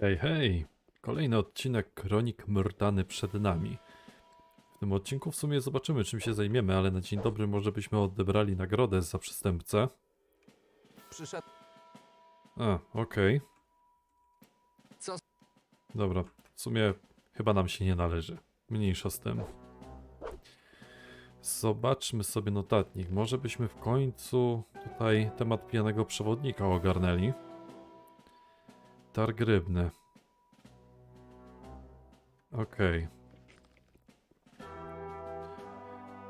Hej, hej! Kolejny odcinek Kronik Myrtany przed nami. W tym odcinku w sumie zobaczymy, czym się zajmiemy, ale na dzień dobry może byśmy odebrali nagrodę za przestępcę. Przyszedł. A, okej. Co? Dobra, w sumie chyba nam się nie należy. Mniejsza z tym. Zobaczmy sobie notatnik. Może byśmy w końcu tutaj temat pijanego przewodnika ogarnęli. Targ rybny. Okej.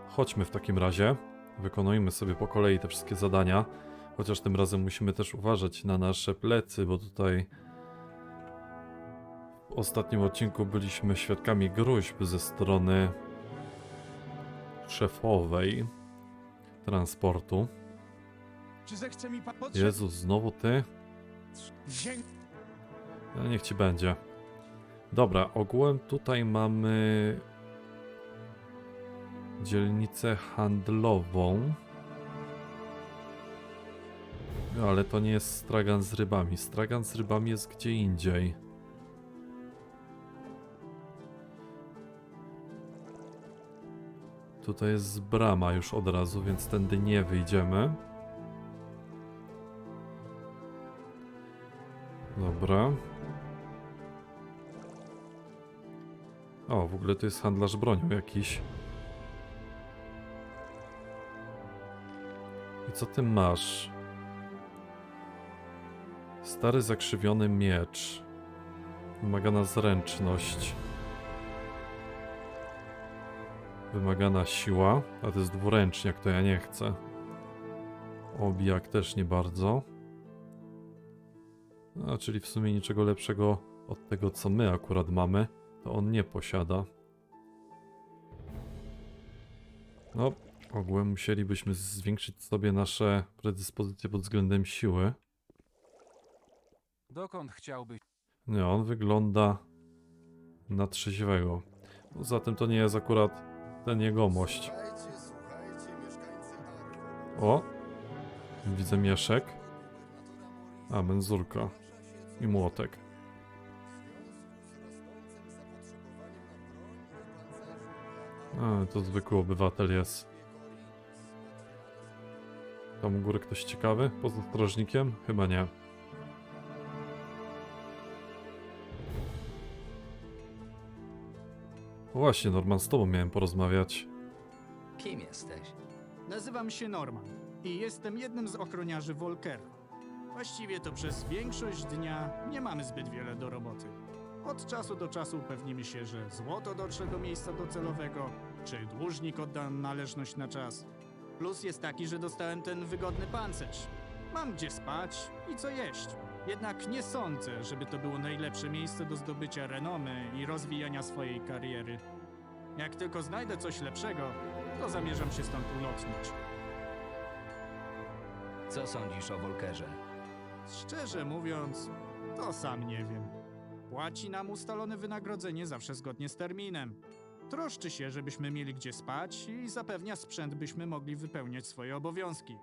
Chodźmy w takim razie. Wykonujmy sobie po kolei te wszystkie zadania. Chociaż tym razem musimy też uważać na nasze plecy, bo tutaj w ostatnim odcinku byliśmy świadkami gruźb ze strony szefowej transportu. Jezus, znowu ty? No niech ci będzie. Dobra, ogółem tutaj mamy dzielnicę handlową. No, ale to nie jest stragan z rybami. Stragan z rybami jest gdzie indziej. Tutaj jest brama już od razu, więc tędy nie wyjdziemy. Dobra. O, w ogóle to jest handlarz bronią jakiś. I co ty masz? Stary zakrzywiony miecz. Wymagana zręczność. Wymagana siła, a to jest dwuręczniak, to ja nie chcę. Obijak też nie bardzo. No, czyli w sumie niczego lepszego od tego, co my akurat mamy, to on nie posiada. No, ogółem musielibyśmy zwiększyć sobie nasze predyspozycje pod względem siły. Dokąd chciałbyś? Nie, on wygląda na trzeźwego. Poza tym to nie jest akurat ten jegomość. O! Widzę mieszek. A, menzurka. I młotek. A, to zwykły obywatel jest. Tam u góry ktoś ciekawy? Poza strażnikiem? Chyba nie. Właśnie, Norman, z tobą miałem porozmawiać. Kim jesteś? Nazywam się Norman i jestem jednym z ochroniarzy Volkera. Właściwie to przez większość dnia nie mamy zbyt wiele do roboty. Od czasu do czasu upewnimy się, że złoto dotrze do miejsca docelowego, czy dłużnik odda należność na czas. Plus jest taki, że dostałem ten wygodny pancerz. Mam gdzie spać i co jeść. Jednak nie sądzę, żeby to było najlepsze miejsce do zdobycia renomy i rozwijania swojej kariery. Jak tylko znajdę coś lepszego, to zamierzam się stąd ulotnić. Co sądzisz o Volkerze? Szczerze mówiąc, to sam nie wiem. Płaci nam ustalone wynagrodzenie zawsze zgodnie z terminem. Troszczy się, żebyśmy mieli gdzie spać i zapewnia sprzęt, byśmy mogli wypełniać swoje obowiązki.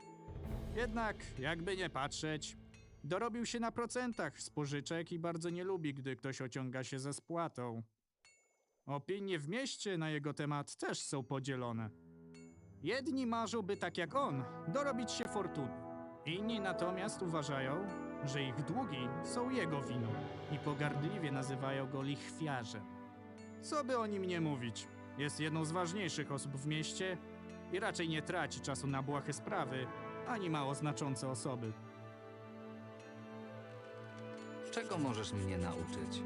Jednak, jakby nie patrzeć, dorobił się na procentach z pożyczek i bardzo nie lubi, gdy ktoś ociąga się ze spłatą. Opinie w mieście na jego temat też są podzielone. Jedni marzą, by tak jak on, dorobić się fortuny. Inni natomiast uważają, że ich długi są jego winą i pogardliwie nazywają go lichwiarzem. Co by o nim nie mówić, jest jedną z ważniejszych osób w mieście i raczej nie traci czasu na błahe sprawy, ani mało znaczące osoby. Czego możesz mnie nauczyć?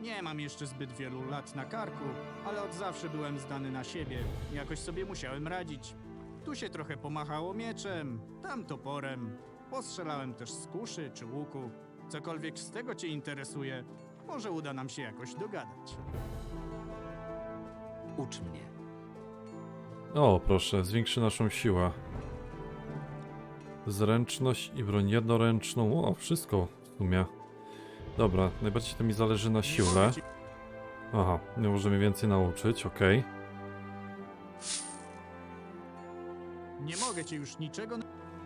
Nie mam jeszcze zbyt wielu lat na karku, ale od zawsze byłem zdany na siebie. Jakoś sobie musiałem radzić. Tu się trochę pomachało mieczem, tam toporem. Postrzelałem też z kuszy czy łuku. Cokolwiek z tego cię interesuje, może uda nam się jakoś dogadać. Ucz mnie. O, proszę, zwiększy naszą siłę. Zręczność i broń jednoręczną. O, wszystko w sumie. Dobra, najbardziej to mi zależy na siłę. Aha, nie możemy więcej nauczyć, okej. Nie mogę cię już niczego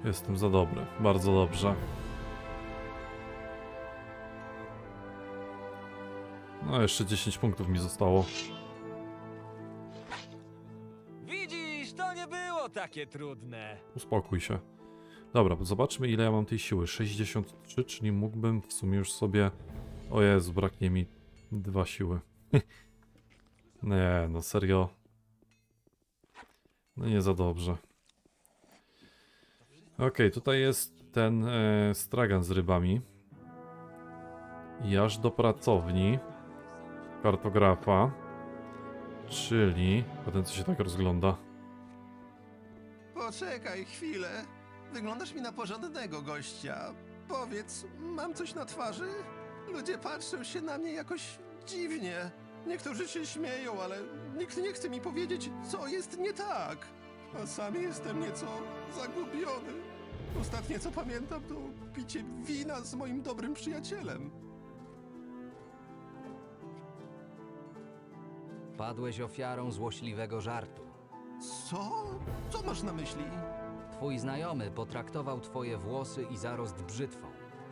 Jestem za dobry, bardzo dobrze. No, jeszcze 10 punktów mi zostało. Widzisz, to nie było takie trudne. Uspokój się. Dobra, zobaczmy ile ja mam tej siły. 63, czyli mógłbym w sumie już sobie... O Jezu, braknie mi dwa siły. nie, no serio. No nie za dobrze. Okej, tutaj jest ten e, stragan z rybami. I aż do pracowni kartografa. Czyli... A ten co się tak rozgląda. Poczekaj chwilę. Wyglądasz mi na porządnego gościa. Powiedz, mam coś na twarzy? Ludzie patrzą się na mnie jakoś dziwnie. Niektórzy się śmieją, ale nikt nie chce mi powiedzieć, co jest nie tak. A sam jestem nieco zagubiony. Ostatnie co pamiętam to picie wina z moim dobrym przyjacielem. Padłeś ofiarą złośliwego żartu. Co? Co masz na myśli? Twój znajomy potraktował twoje włosy i zarost brzytwą.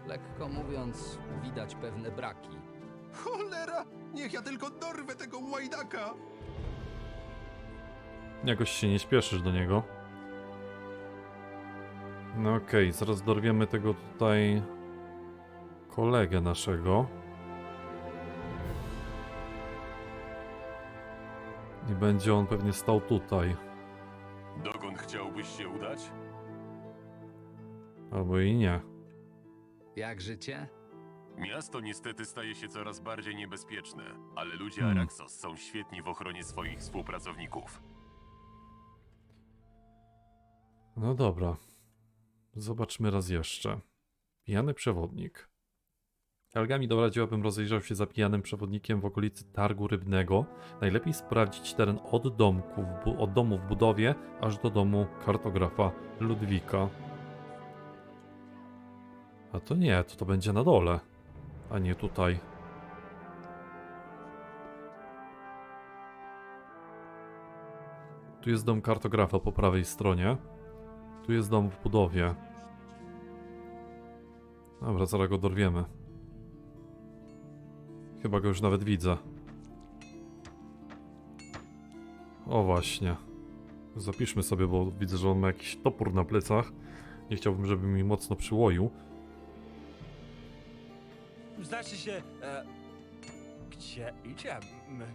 Lekko mówiąc, widać pewne braki. Cholera! Niech ja tylko dorwę tego łajdaka! Jakoś się nie śpieszysz do niego. No okej, zaraz dorwiemy tego tutaj kolegę naszego. I będzie on pewnie stał tutaj. Dokąd chciałbyś się udać? Albo i nie. Jak życie? Miasto niestety staje się coraz bardziej niebezpieczne, ale ludzie Hmm. Araxos są świetni w ochronie swoich współpracowników. No dobra. Zobaczmy raz jeszcze. Pijany przewodnik. Helgami doradziłabym rozejrzał się za pijanym przewodnikiem w okolicy targu rybnego. Najlepiej sprawdzić teren od, domku od domu w budowie aż do domu kartografa Ludwika. A to nie, to to będzie na dole, a nie tutaj. Tu jest dom kartografa po prawej stronie. Tu jest dom w budowie. Dobra, zaraz go dorwiemy. Chyba go już nawet widzę. O właśnie. Zapiszmy sobie, bo widzę, że on ma jakiś topór na plecach. Nie chciałbym, żeby mi mocno przyłoił. Znaczy się. E, gdzie idziemy?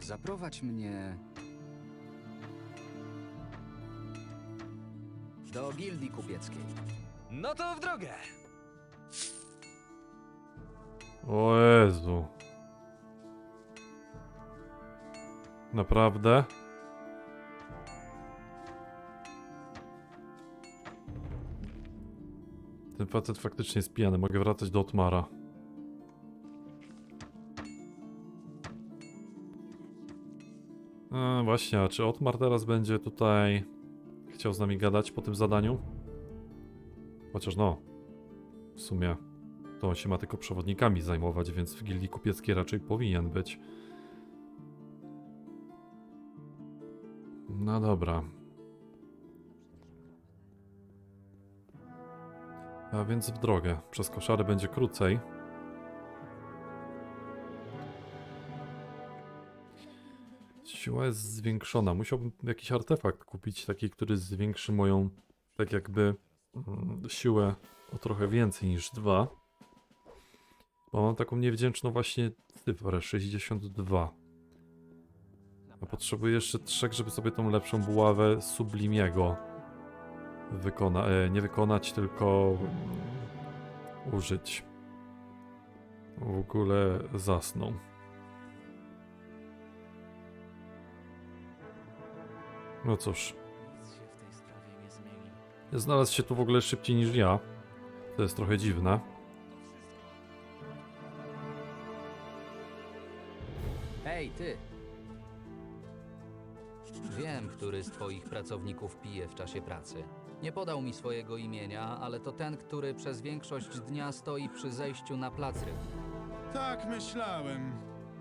Zaprowadź mnie do gildii kupieckiej. No to w drogę. O Jezu. Naprawdę? Ten facet faktycznie jest pijany. Mogę wracać do Otmara. No właśnie, a czy Otmar teraz będzie tutaj chciał z nami gadać po tym zadaniu? Chociaż no, w sumie to on się ma tylko przewodnikami zajmować, więc w gildii kupieckiej raczej powinien być. No dobra. A więc w drogę. Przez koszary będzie krócej. Siła jest zwiększona. Musiałbym jakiś artefakt kupić, taki, który zwiększy moją, tak jakby, mm, siłę o trochę więcej niż dwa. Bo mam taką niewdzięczną właśnie cyfrę 62. A potrzebuję jeszcze trzech, żeby sobie tą lepszą buławę Sublimiego wykona e, nie wykonać, tylko mm, użyć. W ogóle zasnął. No cóż. Znalazł się tu w ogóle szybciej niż ja. To jest trochę dziwne. Hej, ty! Wiem, który z twoich pracowników pije w czasie pracy. Nie podał mi swojego imienia, ale to ten, który przez większość dnia stoi przy zejściu na plac rybny. Tak myślałem.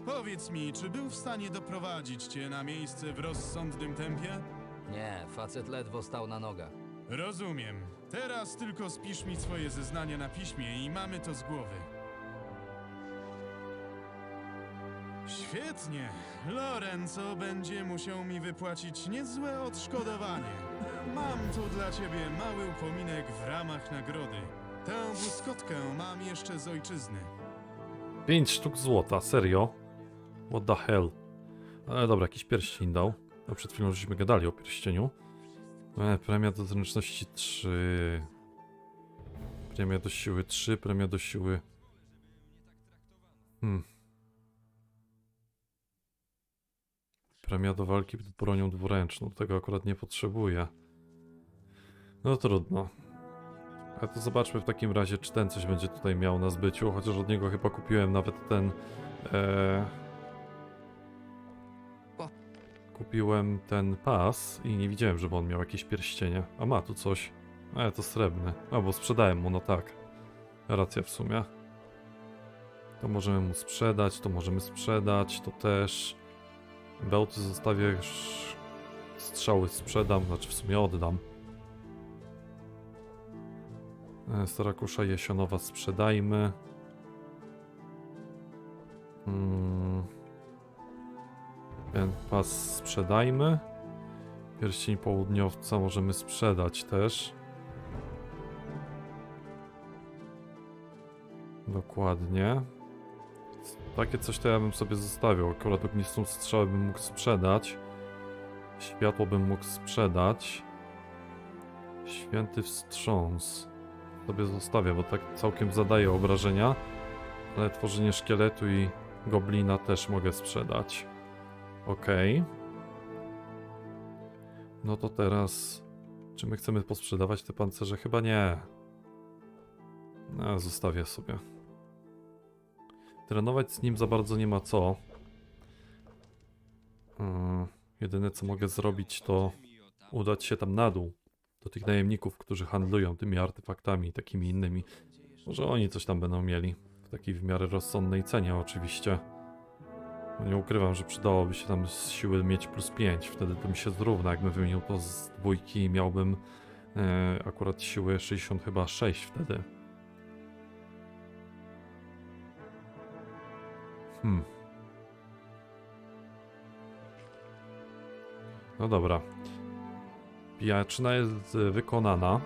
Powiedz mi, czy był w stanie doprowadzić cię na miejsce w rozsądnym tempie? Nie, facet ledwo stał na nogach. Rozumiem. Teraz tylko spisz mi swoje zeznania na piśmie i mamy to z głowy. Świetnie. Lorenzo będzie musiał mi wypłacić niezłe odszkodowanie. Mam tu dla ciebie mały upominek w ramach nagrody. Tę błyskotkę mam jeszcze z ojczyzny. 5 sztuk złota, serio? What the hell? Ale dobra, jakiś pierścień dał. No przed chwilą żeśmy gadali o pierścieniu. E, premia do zręczności 3. Premia do siły 3, premia do siły... Hmm. Premia do walki bronią dwuręczną. Tego akurat nie potrzebuję. No trudno. A to zobaczmy w takim razie, czy ten coś będzie tutaj miał na zbyciu, chociaż od niego chyba kupiłem nawet ten. E... Kupiłem ten pas i nie widziałem, żeby on miał jakieś pierścienie. A ma tu coś. Ale to srebrny. Albo sprzedałem mu, no tak. Racja w sumie. To możemy mu sprzedać, to możemy sprzedać, to też. Bełty zostawię, strzały sprzedam, znaczy w sumie oddam. E, Starakusza jesionowa sprzedajmy. Mm. Ten pas sprzedajmy. Pierścień południowca możemy sprzedać też. Dokładnie. Takie coś to ja bym sobie zostawił. Akurat ognistą strzałę bym mógł sprzedać. Światło bym mógł sprzedać. Święty wstrząs sobie zostawię, bo tak całkiem zadaje obrażenia. Ale tworzenie szkieletu i goblina też mogę sprzedać. Okej. No to teraz... Czy my chcemy posprzedawać te pancerze? Chyba nie. No, zostawię sobie. Trenować z nim za bardzo nie ma co. Jedyne co mogę zrobić to udać się tam na dół do tych najemników, którzy handlują tymi artefaktami i takimi innymi. Może oni coś tam będą mieli. W takiej w miarę rozsądnej cenie oczywiście. No nie ukrywam, że przydałoby się tam z siły mieć plus 5. Wtedy to mi się zrówna. Jakbym wymienił to z dwójki miałbym e, akurat siły 60 chyba 6 wtedy. Hmm. No dobra. Pijaczyna jest e, wykonana.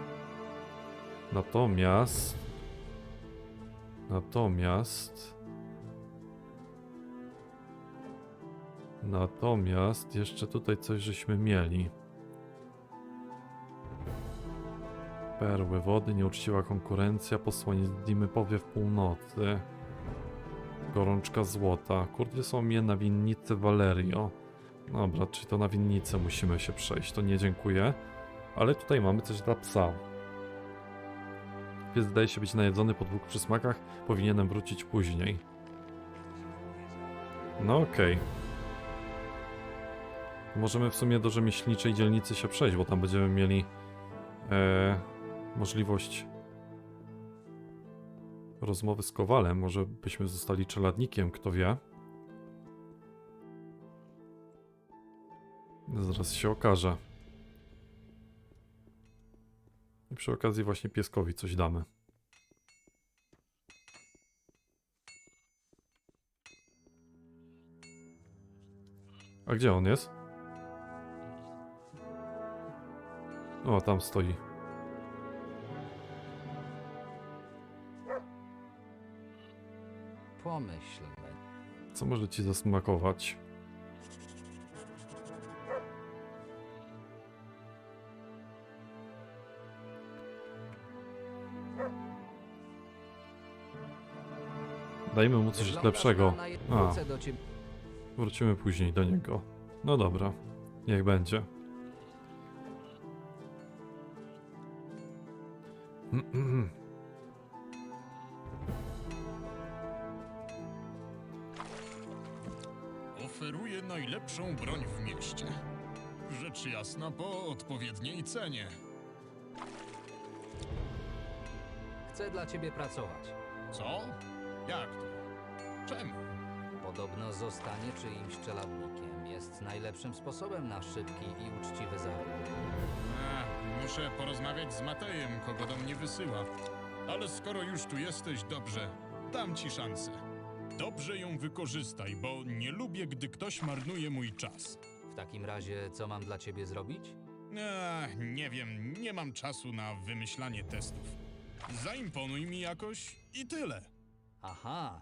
Natomiast. Natomiast. Natomiast jeszcze tutaj coś żeśmy mieli. Perły wody, nieuczciwa konkurencja, posłanie dymy powiew północy. Gorączka złota. Kurde są mnie na winnicy Valerio. Dobra, czyli to na winnicę musimy się przejść, to nie dziękuję. Ale tutaj mamy coś dla psa. Pies zdaje się być najedzony po dwóch przysmakach, powinienem wrócić później. No okej. Możemy w sumie do rzemieślniczej dzielnicy się przejść, bo tam będziemy mieli e, możliwość rozmowy z Kowalem. Może byśmy zostali czeladnikiem, kto wie. Zaraz się okaże. I przy okazji właśnie pieskowi coś damy. A gdzie on jest? O, tam stoi. Pomyślmy. Co może ci zasmakować? Dajmy mu coś Wyglądasz lepszego. na A. Wrócę do ciebie. Wrócimy później do niego. No dobra, niech będzie. Oferuję najlepszą broń w mieście. Rzecz jasna po odpowiedniej cenie. Chcę dla ciebie pracować. Co? Jak to? Czemu? Podobno zostanie czyimś czeladnikiem jest najlepszym sposobem na szybki i uczciwy zarobek. A, muszę porozmawiać z Matejem, kogo do mnie wysyła. Ale skoro już tu jesteś, dobrze, dam ci szansę. Dobrze ją wykorzystaj, bo nie lubię, gdy ktoś marnuje mój czas. W takim razie, co mam dla ciebie zrobić? Ech, nie wiem, nie mam czasu na wymyślanie testów. Zaimponuj mi jakoś i tyle. Aha,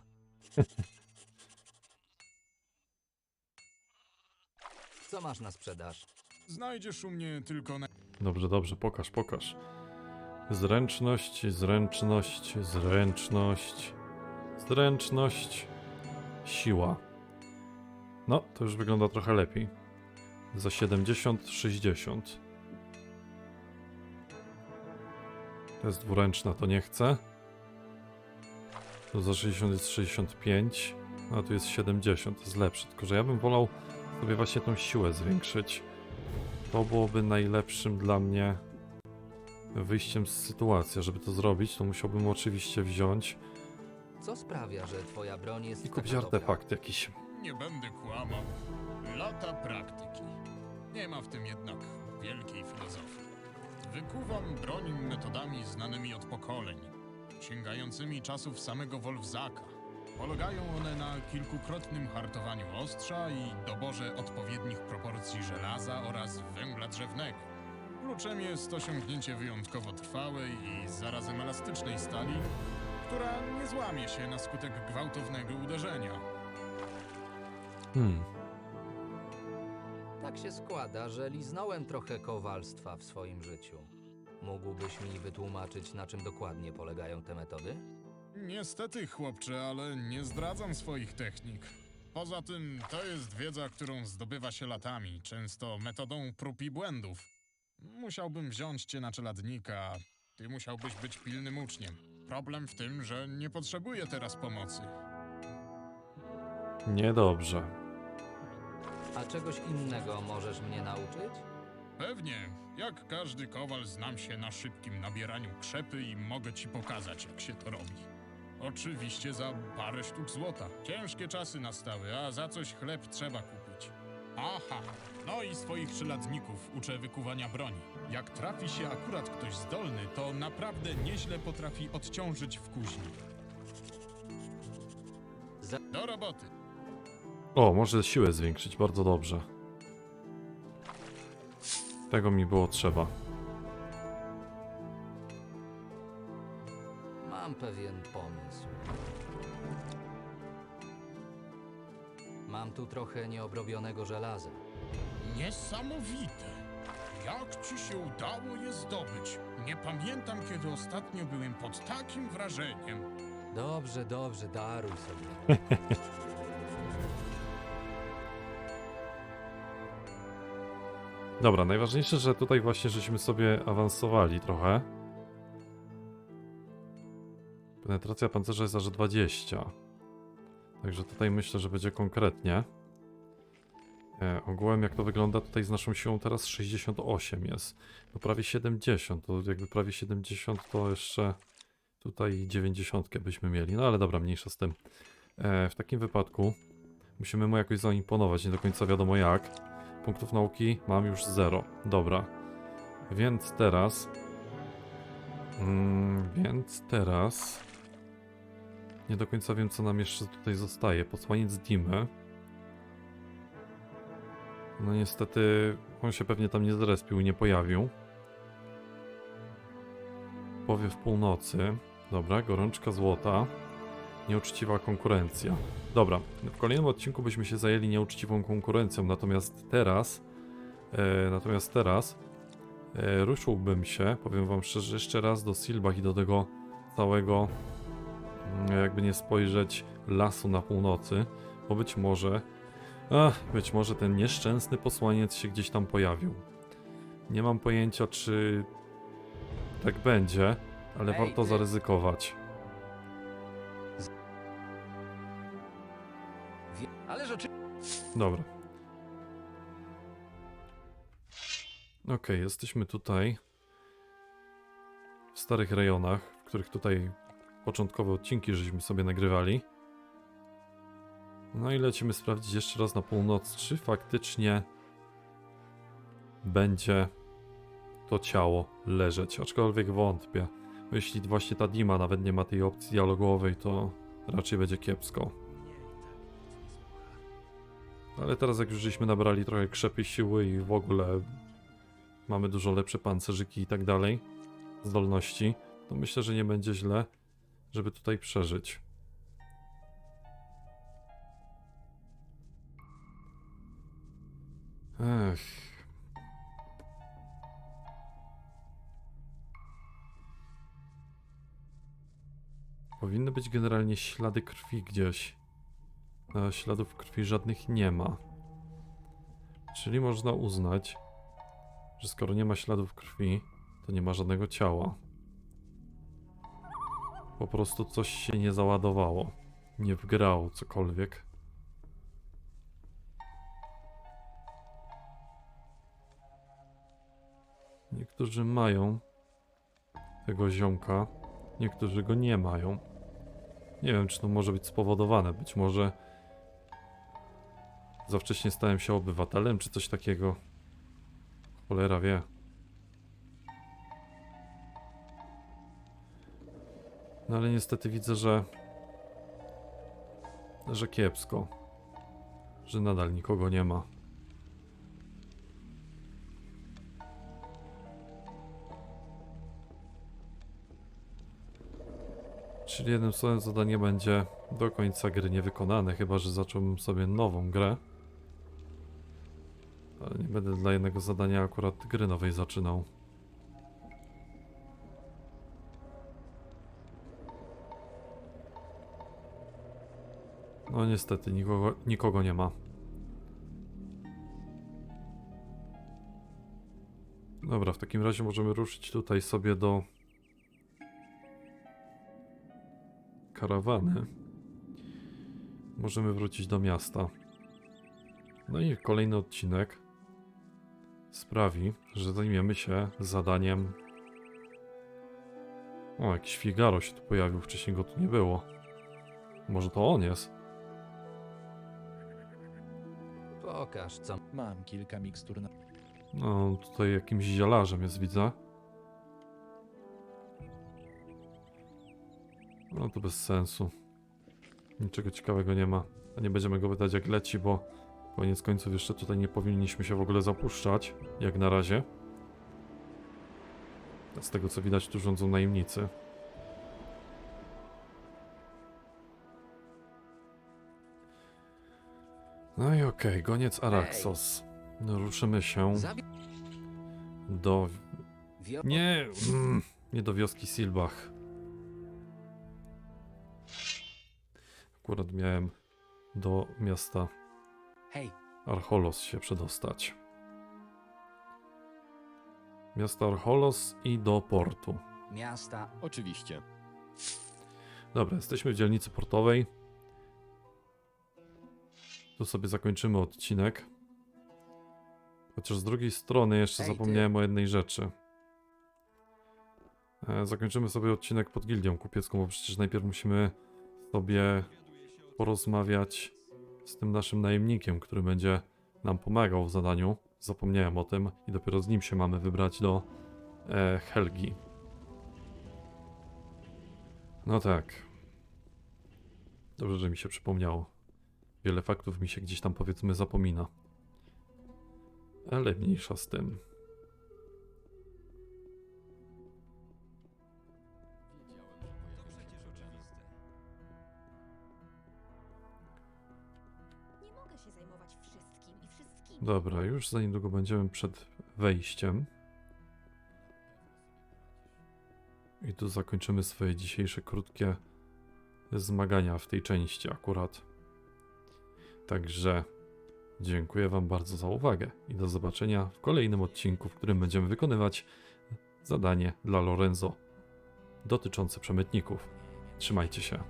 co masz na sprzedaż? Znajdziesz u mnie tylko na... Dobrze, dobrze, pokaż, pokaż. Zręczność, zręczność, zręczność, zręczność, siła. No, to już wygląda trochę lepiej. Za 70, 60. To jest dwuręczna, to nie chcę. To za 60 jest 65, no a tu jest 70, to jest lepsze. Tylko, że ja bym wolał sobie właśnie tą siłę zwiększyć. To byłoby najlepszym dla mnie wyjściem z sytuacji. Żeby to zrobić, to musiałbym oczywiście wziąć Co sprawia, że twoja broń jest i kupić taka dobra? artefakt jakiś. Nie będę kłamał. Lata praktyki. Nie ma w tym jednak wielkiej filozofii. Wykuwam broń metodami znanymi od pokoleń, sięgającymi czasów samego Wolfzaka. Polegają one na kilkukrotnym hartowaniu ostrza i doborze odpowiednich proporcji żelaza oraz węgla drzewnego. Kluczem jest osiągnięcie wyjątkowo trwałej i zarazem elastycznej stali, która nie złamie się na skutek gwałtownego uderzenia. Hmm. Tak się składa, że liznąłem trochę kowalstwa w swoim życiu. Mógłbyś mi wytłumaczyć, na czym dokładnie polegają te metody? Niestety, chłopcze, ale nie zdradzam swoich technik. Poza tym, to jest wiedza, którą zdobywa się latami, często metodą prób i błędów. Musiałbym wziąć cię na czeladnika, ty musiałbyś być pilnym uczniem. Problem w tym, że nie potrzebuję teraz pomocy. Niedobrze. A czegoś innego możesz mnie nauczyć? Pewnie, jak każdy kowal znam się na szybkim nabieraniu krzepy i mogę ci pokazać, jak się to robi. Oczywiście za parę sztuk złota. Ciężkie czasy nastały, a za coś chleb trzeba kupić. Aha, no i swoich trzylatników uczę wykuwania broni. Jak trafi się akurat ktoś zdolny, to naprawdę nieźle potrafi odciążyć w kuźni. Do roboty. O, może siłę zwiększyć, bardzo dobrze. Tego mi było trzeba. Pewien pomysł. Mam tu trochę nieobrobionego żelaza. Niesamowite! Jak ci się udało je zdobyć? Nie pamiętam, kiedy ostatnio byłem pod takim wrażeniem. Dobrze, dobrze, daruj sobie. Dobra, najważniejsze, że tutaj właśnie żeśmy sobie awansowali trochę. Penetracja pancerza jest aż 20. Także tutaj myślę, że będzie konkretnie. E, ogółem jak to wygląda tutaj z naszą siłą teraz 68 jest. No prawie 70, to jakby prawie 70 to jeszcze tutaj 90 byśmy mieli. No ale dobra, mniejsza z tym. E, w takim wypadku musimy mu jakoś zaimponować, nie do końca wiadomo jak. Punktów nauki mam już 0. Dobra. Więc teraz. Mm, więc teraz. Nie do końca wiem, co nam jeszcze tutaj zostaje. Posłaniec Dimy. No niestety, on się pewnie tam nie zrespił i nie pojawił. Powiew północy. Dobra, gorączka złota. Nieuczciwa konkurencja. Dobra, w kolejnym odcinku byśmy się zajęli nieuczciwą konkurencją, natomiast teraz, e, natomiast teraz e, ruszyłbym się, powiem wam szczerze, jeszcze raz do Silbach i do tego całego, jakby nie spojrzeć, lasu na północy, bo być może, ach, być może ten nieszczęsny posłaniec się gdzieś tam pojawił. Nie mam pojęcia, czy tak będzie, ale Ej, warto ty. zaryzykować. Wie- oczywiście. Dobra. Okej, jesteśmy tutaj w starych rejonach, w których tutaj początkowe odcinki żeśmy sobie nagrywali. No i lecimy sprawdzić jeszcze raz na północ, czy faktycznie będzie to ciało leżeć, aczkolwiek wątpię. Jeśli właśnie ta Dima nawet nie ma tej opcji dialogowej, to raczej będzie kiepsko. Ale teraz jak już żeśmy nabrali trochę krzepy siły i w ogóle mamy dużo lepsze pancerzyki i tak dalej, zdolności, to myślę, że nie będzie źle, żeby tutaj przeżyć. Ech. Powinny być generalnie ślady krwi gdzieś. A śladów krwi żadnych nie ma. Czyli można uznać, że skoro nie ma śladów krwi, to nie ma żadnego ciała. Po prostu coś się nie załadowało. Nie wgrało cokolwiek. Niektórzy mają tego ziomka, niektórzy go nie mają. Nie wiem, czy to może być spowodowane. Być może za wcześnie stałem się obywatelem, czy coś takiego. Cholera wie. No ale niestety widzę, że. że kiepsko. Że nadal nikogo nie ma. Czyli jednym słowem zadanie będzie do końca gry niewykonane, chyba że zacząłbym sobie nową grę. Ale nie będę dla jednego zadania akurat gry nowej zaczynał. No niestety, nikogo, nikogo nie ma. Dobra, w takim razie możemy ruszyć tutaj sobie do karawany. Możemy wrócić do miasta. No i kolejny odcinek sprawi, że zajmiemy się zadaniem. O, jakiś Figaro się tu pojawił, wcześniej go tu nie było. Może to on jest? Pokaż, co Mam kilka mikstur na... No, tutaj jakimś zielarzem jest, widzę. No to bez sensu. Niczego ciekawego nie ma. A nie będziemy go pytać jak leci, bo koniec końców jeszcze tutaj nie powinniśmy się w ogóle zapuszczać. Jak na razie. Z tego co widać tu rządzą najemnicy. Okej, goniec Araxos. No, ruszymy się do nie, mm, nie do wioski Silbach. Akurat miałem do miasta Hej, Archolos się przedostać. Miasto Archolos i do portu. miasta. Oczywiście. Dobra, jesteśmy w dzielnicy portowej. Tu sobie zakończymy odcinek. Chociaż z drugiej strony jeszcze Hej, ty. zapomniałem o jednej rzeczy. E, zakończymy sobie odcinek pod gildią kupiecką, bo przecież najpierw musimy sobie porozmawiać z tym naszym najemnikiem, który będzie nam pomagał w zadaniu. Zapomniałem o tym i dopiero z nim się mamy wybrać do e, Helgi. No tak. Dobrze, że mi się przypomniało. Wiele faktów mi się gdzieś tam powiedzmy zapomina. Ale mniejsza z tym. Dobra, już za niedługo będziemy przed wejściem. I tu zakończymy swoje dzisiejsze krótkie zmagania w tej części akurat. Także dziękuję Wam bardzo za uwagę i do zobaczenia w kolejnym odcinku, w którym będziemy wykonywać zadanie dla Lorenzo dotyczące przemytników. Trzymajcie się.